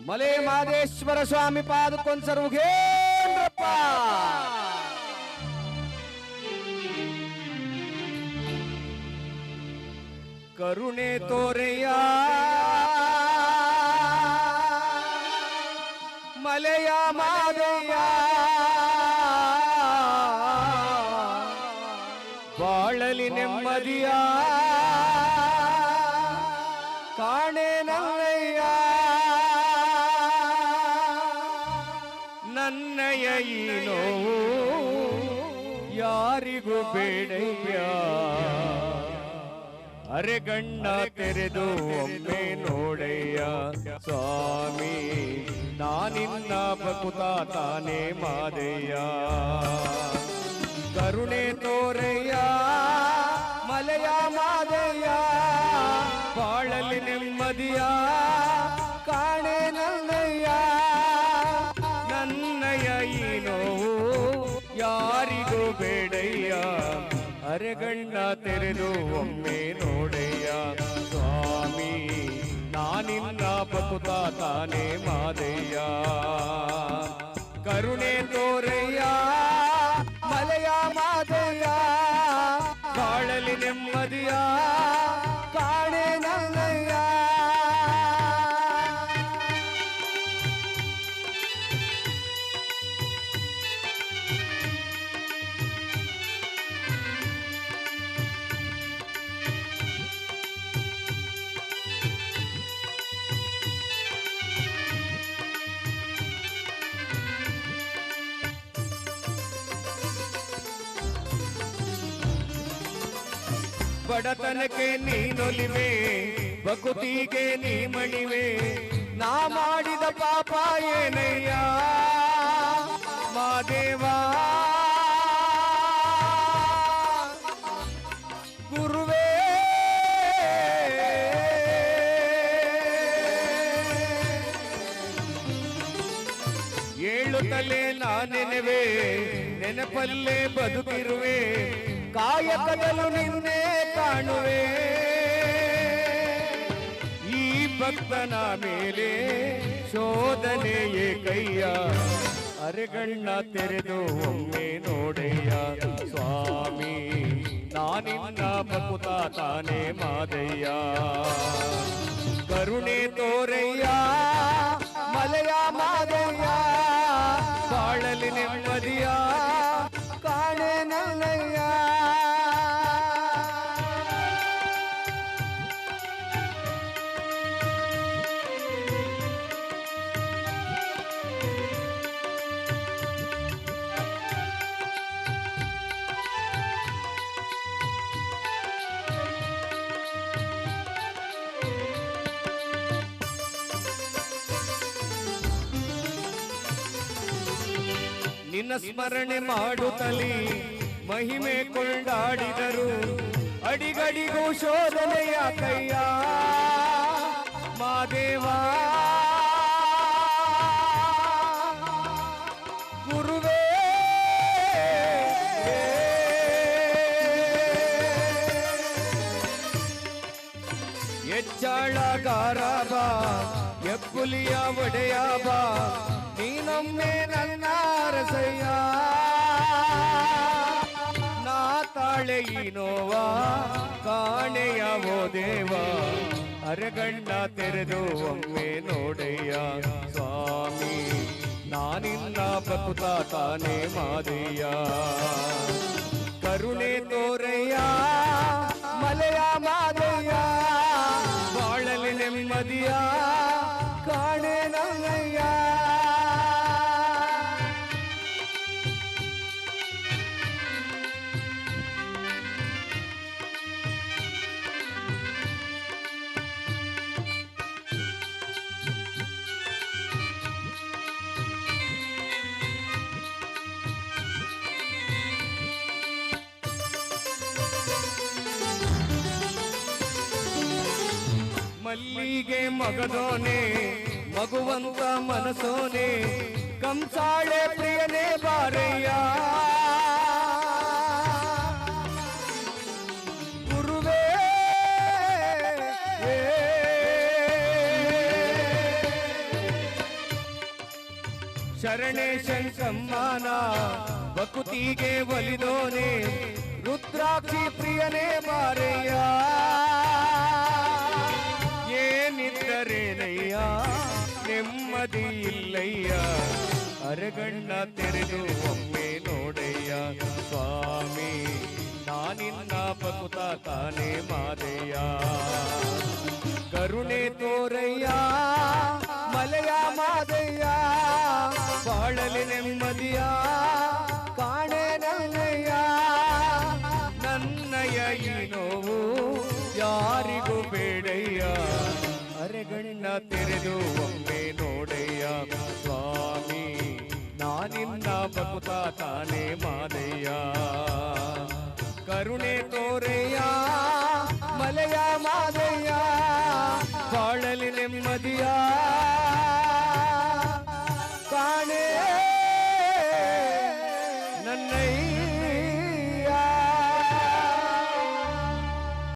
ಮಲೆ ಮಾದೇಶ್ವರ ಸ್ವಾಮಿ ಪಾದಕ್ಕೊಂದ್ ಸರ್ವಗೇಂದ್ರಪ್ಪ ಕರುಣೆ ತೋರೆಯ ಮಲೆಯ ಮಾದಯ್ಯ ಬಾಳಲಿ ನೆಮ್ಮದಿಯ ಕಾಣೆ ನನ್ನಯ ಈ ಯಾರಿಗೂ ಬೇಡಯ್ಯ. ಅರೆ ಅರೆಗಣ್ಣ ತೆರೆದು ಒಮ್ಮೆ ನೋಡಯ್ಯ. ಸ್ವಾಮಿ, ನಾನಿನ್ನ ಬಕುತ ತಾನೇ ಮಾದಯ್ಯ. ಕರುಣೆ ತೋರಯ್ಯ, ಮಲೆಯ ಮಾದಯ್ಯ. ಬಾಳಲಿ ನೆಮ್ಮದಿಯ ಅರೆಗಣ್ಣ ತೆರೆದು ಒಮ್ಮೆ ನೋಡೆಯ ಸ್ವಾಮಿ ನಾನಿಲ್ಲ ಬಕುತ ತಾನೇ ಮಾದೆಯ. ಕರುಣೆ ತೋರಯ್ಯ ಮಲೆಯ ಮಾದೆಯ, ಬಾಳಲಿ ನೆಮ್ಮದಿಯ ಬಡತನಕ್ಕೆ ನೀನೊಲಿವೆ, ಬಕುತಿಗೆ ನೀ ಮಣಿವೆ ನಾ ಮಾಡಿದ ಪಾಪ ಏನಯ್ಯ? ಮಾದೇವಾ ಗುರುವೇ. ಏಳು ತಲೆ ನಾನೆನೆವೆ, ನೆನಪಲ್ಲೇ ಬದುಕಿರುವೆ ಕಾಯಕದಲು ನಿನ್ನೆ ಕಾಣುವೆ. ಈ ಭಕ್ತನ ಮೇಲೆ ಶೋಧನೆಯೇ ಕೈಯ. ಅರೆಗಣ್ಣ ತೆರೆದು ಒಮ್ಮೆ ನೋಡಯ್ಯ ಸ್ವಾಮಿ, ನಾನಿನ್ನ ಬಕುತ ತಾನೇ ಮಾದಯ್ಯ. ಕರುಣೆ ನಿನ್ನ ಸ್ಮರಣೆ ಮಾಡುತ್ತಲಿ ಮಹಿಮೆ ಕೊಂಡಾಡಿದರು. ಅಡಿಗಡಿಗೂ ಶೋಧನೆಯ ಕೈಯ. ಮಾದೇವಾ. ಗುರುವೇ. ಎಚ್ಚಾಳಗಾರ ಒಡೆಯಾಬಾ ಒಡೆಯ ಬಾ. ನೀನೊಮ್ಮೆ ನನ್ನ ರಸಯ್ಯ ನಾ ತಾಳೆ ಈ ನೋವ ಕಾಣೆಯ ಓ ದೇವ ಅರಗಣ್ಣ ತೆರೆದು ಒಮ್ಮೆ ನೋಡಯ್ಯ ಸ್ವಾಮಿ ನಾನಿನ್ನ ಬಕುತ ತಾನೇ ಮಾದಯ್ಯ ಕರುಣೆ ತೋರಯ್ಯ ಮಲೆಯ ಮಾದಯ್ಯ ಬಾಳಲಿ ನೆಮ್ಮದಿಯ ಕಾಣೆ ನಲ್ಲಯ್ಯ ಮಲ್ಲಿಗೆ ಮಗದೋನೆ, ಮಗುವಂತ ಮನಸೋನೆ ಕಂಸಾಳೆ ಪ್ರಿಯನೇ ಬಾರಯ್ಯ. ಗುರುವೇ ಶರಣೆ ಶಂಕಮ್ಮನ ಬಕುತಿಗೆ ಒಲಿದೋನೆ, ರುದ್ರಾಕ್ಷಿ ಪ್ರಿಯನೇ ಬಾರಯ್ಯ. ಏನಿದ್ದರೇನಯ್ಯ ನೆಮ್ಮದಿ ಇಲ್ಲಯ್ಯ ಅರಗಣ್ಣ ತೆರೆದು ಒಮ್ಮೆ ನೋಡಯ್ಯ, ಸ್ವಾಮಿ, ನಾನಿನ್ನ ಬಕುತ ತಾನೇ ಮಾದಯ್ಯ. ಕರುಣೆ ತೋರಯ್ಯ, ಮಲೆಯ ಮಾದಯ್ಯ, ಬಾಳಲಿ ನೆಮ್ಮದಿಯ ತೆರೆದು ಒಮ್ಮೆ ನೋಡಯ್ಯ ಸ್ವಾಮಿ ನಾನಿನ್ನ ಬಕುತ ತಾನೇ ಮಾದಯ್ಯ ಕರುಣೆ ತೋರೆಯ, ಮಲೆಯ ಮಾದಯ್ಯ ಬಾಳಲಿ ನೆಮ್ಮದಿಯ. ಕಾಣೇ